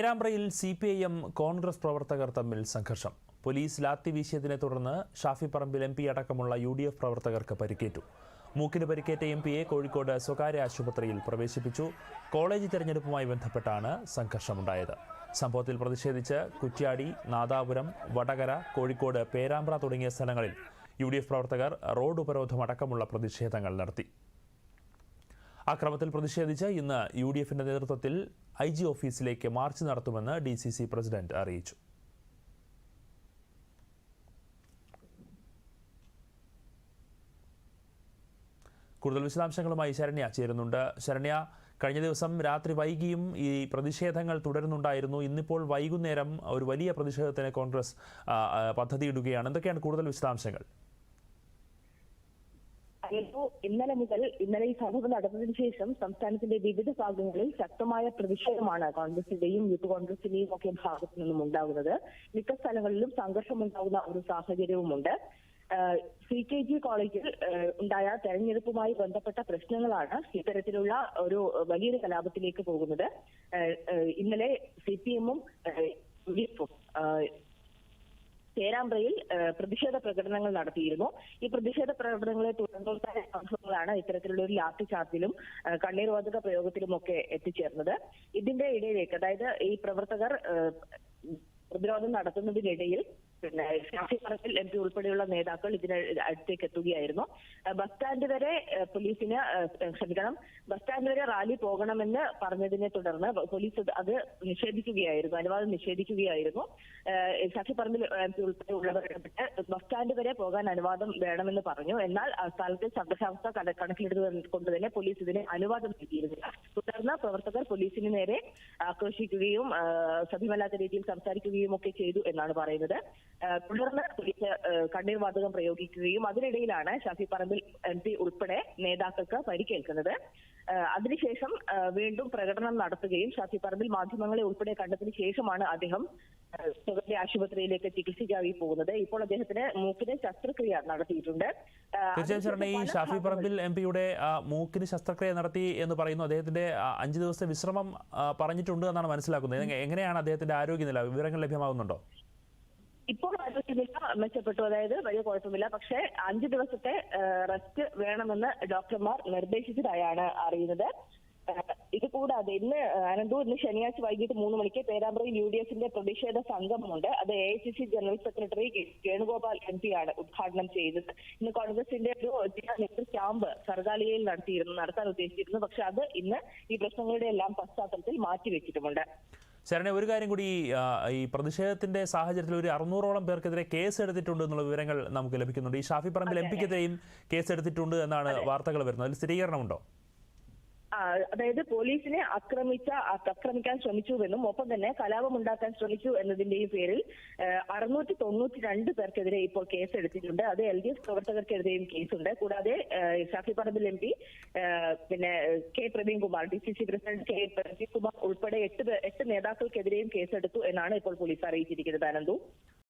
പേരാമ്പ്രയിൽ C P I M Congress പ്രവർത്തകർ തമ്മിൽ സംഘർഷം. പോലീസ് ലാത്തി വീശിയതിനെ തുടർന്ന് ഷാഫി പറമ്പിൽ എം പി അടക്കമുള്ള യു ഡി എഫ് പ്രവർത്തകർക്ക് പരിക്കേറ്റു. മൂക്കിന് പരിക്കേറ്റ എം പിയെ കോഴിക്കോട് സ്വകാര്യ ആശുപത്രിയിൽ പ്രവേശിപ്പിച്ചു. കോളേജ് തെരഞ്ഞെടുപ്പുമായി ബന്ധപ്പെട്ടാണ് സംഘർഷമുണ്ടായത്. സംഭവത്തിൽ പ്രതിഷേധിച്ച് കുറ്റ്യാടി നാദാപുരം വടകര കോഴിക്കോട് പേരാമ്പ്ര തുടങ്ങിയ സ്ഥലങ്ങളിൽ യു പ്രവർത്തകർ റോഡ് ഉപരോധം അടക്കമുള്ള പ്രതിഷേധങ്ങൾ നടത്തി. അക്രമത്തിൽ പ്രതിഷേധിച്ച് ഇന്ന് യു ഡി എഫിന്റെ നേതൃത്വത്തിൽ ഐ ജി ഓഫീസിലേക്ക് മാർച്ച് നടത്തുമെന്ന് ഡി സി സി പ്രസിഡന്റ് അറിയിച്ചു. കൂടുതൽ വിശദാംശങ്ങളുമായി ശരണ്യ ചേരുന്നുണ്ട്. ശരണ്യ കഴിഞ്ഞ ദിവസം രാത്രി വൈകിയും ഈ പ്രതിഷേധങ്ങൾ തുടരുന്നുണ്ടായിരുന്നു. ഇന്നിപ്പോൾ വൈകുന്നേരം ഒരു വലിയ പ്രതിഷേധത്തിന് കോൺഗ്രസ് പദ്ധതിയിടുകയാണ്. എന്തൊക്കെയാണ് കൂടുതൽ വിശദാംശങ്ങൾ? അയ്യോ ഇന്നലെ മുതൽ ഇന്നലെ ഈ സംഭവം നടന്നതിന് ശേഷം സംസ്ഥാനത്തിന്റെ വിവിധ ഭാഗങ്ങളിൽ ശക്തമായ പ്രതിഷേധമാണ് കോൺഗ്രസിന്റെയും യൂത്ത് കോൺഗ്രസിന്റെയും ഒക്കെ ഭാഗത്തു നിന്നും ഉണ്ടാകുന്നത്. മിക്ക സ്ഥലങ്ങളിലും സംഘർഷമുണ്ടാകുന്ന ഒരു സാഹചര്യവുമുണ്ട്. സി കെ ജി കോളേജിൽ ഉണ്ടായ തെരഞ്ഞെടുപ്പുമായി ബന്ധപ്പെട്ട പ്രശ്നങ്ങളാണ് ഇത്തരത്തിലുള്ള ഒരു വലിയൊരു കലാപത്തിലേക്ക് പോകുന്നത്. ഇന്നലെ സി പി എമ്മും യു പേരാമ്പ്രയിൽ പ്രതിഷേധ പ്രകടനങ്ങൾ നടത്തിയിരുന്നു. ഈ പ്രതിഷേധ പ്രകടനങ്ങളെ തുടർന്നുണ്ടായ സംഭവങ്ങളാണ് ഇത്തരത്തിലുള്ള ഒരു ലാത്തി ചാർജിലും കണ്ണീർവാതക കണ്ണീർ വാതക പ്രയോഗത്തിലും ഒക്കെ എത്തിച്ചേർന്നത്. ഇതിന്റെ ഇടയിലേക്ക് അതായത് ഈ പ്രവർത്തകർ പ്രതിരോധം നടത്തുന്നതിനിടയിൽ പിന്നെ ഷാഫി പറമ്പിൽ എം പി ഉൾപ്പെടെയുള്ള നേതാക്കൾ ഇതിന് അടുത്തേക്ക് എത്തുകയായിരുന്നു. ബസ് സ്റ്റാൻഡ് വരെ പോലീസിന് ക്ഷമിക്കണം ബസ് സ്റ്റാൻഡ് വരെ റാലി പോകണമെന്ന് പറഞ്ഞതിനെ തുടർന്ന് പോലീസ് അത് നിഷേധിക്കുകയായിരുന്നു അനുവാദം നിഷേധിക്കുകയായിരുന്നു. ഷാഫി പറമ്പിൽ എം പി ഉൾപ്പെടെയുള്ളവർ ഇടപെട്ട് ബസ് സ്റ്റാൻഡ് വരെ പോകാൻ അനുവാദം വേണമെന്ന് പറഞ്ഞു. എന്നാൽ സ്ഥലത്തെ കണ- കണക്കിലെടുത്ത് കൊണ്ട് തന്നെ പോലീസ് ഇതിന് അനുവാദം നൽകിയിരുന്നില്ല. തുടർന്ന് പ്രവർത്തകർ പോലീസിന് നേരെ ആക്രോശിക്കുകയും സഭ്യമല്ലാത്ത രീതിയിൽ സംസാരിക്കുകയും ഒക്കെ ചെയ്തു എന്നാണ് പറയുന്നത്. തുടർന്ന് പുലിക്ക് കണ്ണീർ വാതകം പ്രയോഗിക്കുകയും അതിനിടയിലാണ് ഷാഫി പറമ്പിൽ എം പി ഉൾപ്പെടെ നേതാക്കൾക്ക് പരിക്കേൽക്കുന്നത് അതിനുശേഷം വീണ്ടും പ്രകടനം നടത്തുകയും ഷാഫി പറമ്പിൽ മാധ്യമങ്ങളെ ഉൾപ്പെടെ കണ്ടതിന് ശേഷമാണ് അദ്ദേഹം സ്വകാര്യ ആശുപത്രിയിലേക്ക് ചികിത്സിക്കാവി പോകുന്നത്. ഇപ്പോൾ അദ്ദേഹത്തിന് മൂക്കിന് ശസ്ത്രക്രിയ നടത്തിയിട്ടുണ്ട്. തീർച്ചയായും ഈ ഷാഫി പറമ്പിൽ എം പിയുടെ മൂക്കിന് ശസ്ത്രക്രിയ നടത്തി എന്ന് പറയുന്നു. അദ്ദേഹത്തിന്റെ അഞ്ച് ദിവസത്തെ വിശ്രമം പറഞ്ഞിട്ടുണ്ട് എന്നാണ് മനസ്സിലാക്കുന്നത്. എങ്ങനെയാണ് അദ്ദേഹത്തിന്റെ ആരോഗ്യനില? വിവരങ്ങൾ ലഭ്യമാകുന്നുണ്ടോ? ഇപ്പോൾ ആരോഗ്യനില മെച്ചപ്പെട്ടു. അതായത് വലിയ കുഴപ്പമില്ല. പക്ഷേ അഞ്ചു ദിവസത്തെ റെസ്റ്റ് വേണമെന്ന് ഡോക്ടർമാർ നിർദ്ദേശിച്ചതായാണ് അറിയുന്നത്. ഇത് കൂടാതെ ഇന്ന് അനന്തൂർ ഇന്ന് ശനിയാഴ്ച വൈകിട്ട് മൂന്ന് മണിക്ക് പേരാമ്പ്രയിൽ യു ഡി എഫിന്റെ പ്രതിഷേധ സംഗമമുണ്ട് അത് A I C C general secretary Venugopal M P ആണ് ഉദ്ഘാടനം ചെയ്തത്. ഇന്ന് കോൺഗ്രസിന്റെ ഒരു നേതൃ ക്യാമ്പ് സർഗാലിയയിൽ നടത്തിയിരുന്നു നടത്താൻ ഉദ്ദേശിച്ചിരുന്നു. പക്ഷെ അത് ഇന്ന് ഈ പ്രശ്നങ്ങളുടെ എല്ലാം പശ്ചാത്തലത്തിൽ മാറ്റിവെച്ചിട്ടുമുണ്ട്. ശരണ ഒരു കാര്യം കൂടി ഈ പ്രതിഷേധത്തിന്റെ സാഹചര്യത്തിൽ ഒരു അറുന്നൂറോളം പേർക്കെതിരെ കേസ് എടുത്തിട്ടുണ്ട് എന്നുള്ള വിവരങ്ങൾ നമുക്ക് ലഭിക്കുന്നുണ്ട്. ഈ ഷാഫി പറമ്പിൽ എം പിക്കെതിരെയും കേസ് എടുത്തിട്ടുണ്ട് എന്നാണ് വാർത്തകൾ വരുന്നത്. അതിൽ സ്ഥിരീകരണമുണ്ടോ? അതായത് പോലീസിനെ ആക്രമിച്ച ആക്രമിക്കാൻ ശ്രമിച്ചുവെന്നും ഒപ്പം തന്നെ കലാപം ഉണ്ടാക്കാൻ ശ്രമിച്ചു എന്നതിന്റെയും പേരിൽ അറുന്നൂറ്റി തൊണ്ണൂറ്റി രണ്ട് പേർക്കെതിരെ ഇപ്പോൾ കേസ് എടുത്തിട്ടുണ്ട് അത് എൽ ഡി എഫ് പ്രവർത്തകർക്കെതിരെയും കേസുണ്ട്. കൂടാതെ ഷാഫി പറമ്പിൽ എം പി പിന്നെ K Praveenkumar D C C president K Praveenkumar ഉൾപ്പെടെ എട്ട് എട്ട് നേതാക്കൾക്കെതിരെയും കേസെടുത്തു എന്നാണ് ഇപ്പോൾ പോലീസ് അറിയിച്ചിരിക്കുന്നത്. അനന്തു?